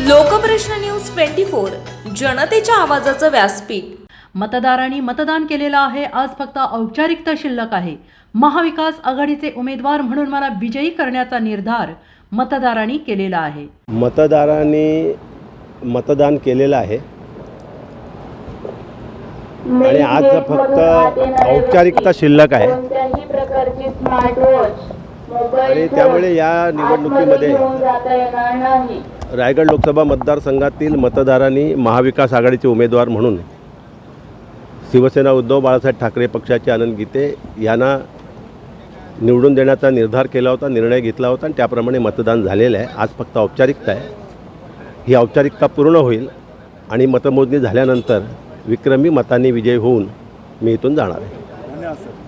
Lokprashna news twenty four जनतेच्या आवाजाचं व्यासपीठ. मतदारांनी मतदान केलेलं आहे आज फक्त औपचारिकता शिल्लक आहे. महाविकास आघाडीचे उमेदवार म्हणून मला विजयी करण्याचा निर्धार मतदारांनी केलेला आहे. मतदारांनी मतदान केलेलं आहे. आणि आज फक्त औपचारिकता शिल्लक आहे. आणि त्यामुळे या निवडणुकीमध्ये रायगड लोकसभा मतदारसंघातील मतदारांनी महाविकास आघाडीचे उमेदवार म्हणून शिवसेना उद्धव बाळासाहेब ठाकरे पक्षाचे आनंद गीते यांना निवडून देण्याचा निर्धार केला होता निर्णय घेतला होता आणि त्याप्रमाणे मतदान झालेलं आहे. आज फक्त औपचारिकता आहे. ही औपचारिकता पूर्ण होईल आणि मतमोजणी झाल्यानंतर विक्रमी मतांनी विजय होऊन मी इथून जाणार आहे.